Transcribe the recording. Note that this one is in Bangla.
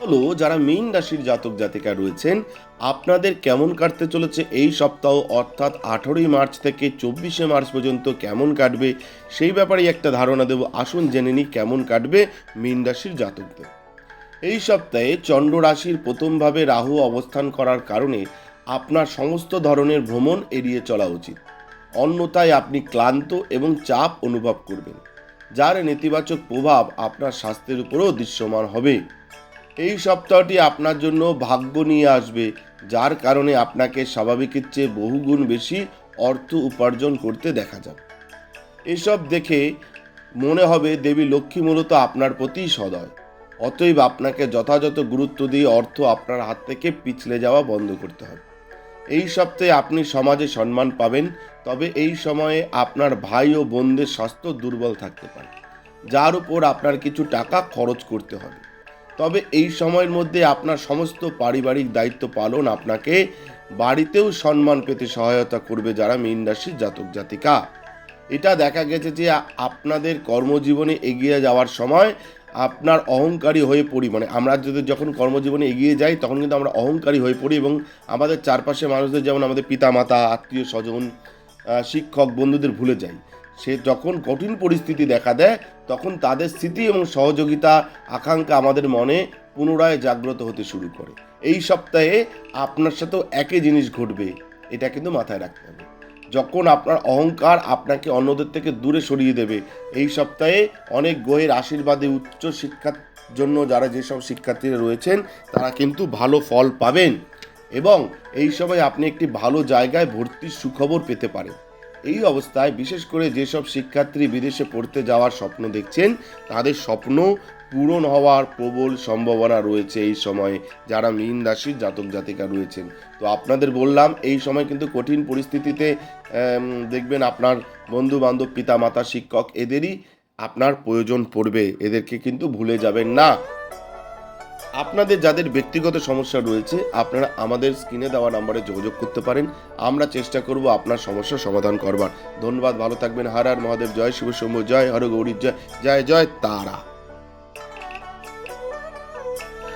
হলো, যারা মীন রাশির জাতক জাতিকা রয়েছেন, আপনাদের কেমন কাটতে চলেছে এই সপ্তাহ? অর্থাৎ আঠেরোই মার্চ থেকে চব্বিশে মার্চ পর্যন্ত কেমন কাটবে? সেই ব্যাপারে একটা ধারণা দেব। আসুন জেনে নিই কেমন কাটবে মীন রাশির জাতকদের। এই সপ্তাহে চন্দ্র রাশির প্রথমভাবে রাহু অবস্থান করার কারণে আপনার সমস্ত ধরনের ভ্রমণ এড়িয়ে চলা উচিত। অন্যথায় আপনি ক্লান্ত এবং চাপ অনুভব করবেন, যার নেতিবাচক প্রভাব আপনার স্বাস্থ্যের উপরেও দৃশ্যমান হবে। এই সপ্তাহটি আপনার জন্য ভাগ্য নিয়ে আসবে, যার কারণে আপনাকে স্বাভাবিকের চেয়ে বহুগুণ বেশি অর্থ উপার্জন করতে দেখা যাবে। এসব দেখে মনে হবে দেবী লক্ষ্মী মূলত আপনার প্রতি সদয়, অতএব আপনাকে যথাযথ গুরুত্ব দিয়ে অর্থ আপনার হাত থেকে পিছলে যাওয়া বন্ধ করতে হবে। এই সপ্তাহে আপনি সমাজে সম্মান পাবেন, তবে এই সময়ে আপনার ভাই ও বোনদের স্বাস্থ্য দুর্বল থাকতে পারে, যার উপর আপনার কিছু টাকা খরচ করতে হবে। তবে এই সময়ের মধ্যে আপনার সমস্ত পারিবারিক দায়িত্ব পালন আপনাকে বাড়িতেও সম্মান পেতে সহায়তা করবে যারা মীন রাশির জাতক জাতিকা। এটা দেখা গেছে যে আপনাদের কর্মজীবনে এগিয়ে যাওয়ার সময় আপনার অহংকারী হয়ে পড়ি মানে আমরা যদি যখন কর্মজীবনে এগিয়ে যাই তখন কিন্তু আমরা অহংকারী হয়ে পড়ি এবং আমাদের চারপাশে মানুষদের যেমন আমাদের পিতামাতা, আত্মীয় স্বজন শিক্ষক, বন্ধুদের ভুলে যাই। সে যখন কঠিন পরিস্থিতি দেখা দেয়, তখন তাদের স্থিতি এবং সহযোগিতা, আকাঙ্ক্ষা আমাদের মনে পুনরায় জাগ্রত হতে শুরু করে। এই সপ্তাহে আপনার সাথেও একই জিনিস ঘটবে, এটা কিন্তু মাথায় রাখতে হবে। যখন আপনার অহংকার আপনাকে অন্যদের থেকে দূরে সরিয়ে দেবে, এই সপ্তাহে অনেক গ্রহের আশীর্বাদে উচ্চ শিক্ষার জন্য যারা যেসব শিক্ষার্থীরা রয়েছেন, তারা কিন্তু ভালো ফল পাবেন এবং এই সময় আপনি একটি ভালো জায়গায় ভর্তির সুখবর পেতে পারেন। এই অবস্থায় বিশেষ করে যেসব শিক্ষার্থী বিদেশে পড়তে যাওয়ার স্বপ্ন দেখছেন, তাদের স্বপ্ন পূরণ হওয়ার প্রবল সম্ভাবনা রয়েছে এই সময়ে, যারা মীন রাশির জাতক জাতিকা রয়েছেন। তো আপনাদের বললাম, এই সময় কিন্তু কঠিন পরিস্থিতিতে দেখবেন আপনার বন্ধু বান্ধব পিতা মাতা শিক্ষক, এদেরই আপনার প্রয়োজন পড়বে, এদেরকে কিন্তু ভুলে যাবেন না। আপনাদের যাদের ব্যক্তিগত সমস্যা রয়েছে, আপনারা আমাদের স্ক্রিনে দেওয়া নাম্বারে যোগাযোগ করতে পারেন। আমরা চেষ্টা করব আপনার সমস্যার সমাধান করবার। ধন্যবাদ, ভালো থাকবেন। হার আর মহাদেব, জয় শিব সৌম্য জয় হর গৌরীর জয় জয় জয় তারা।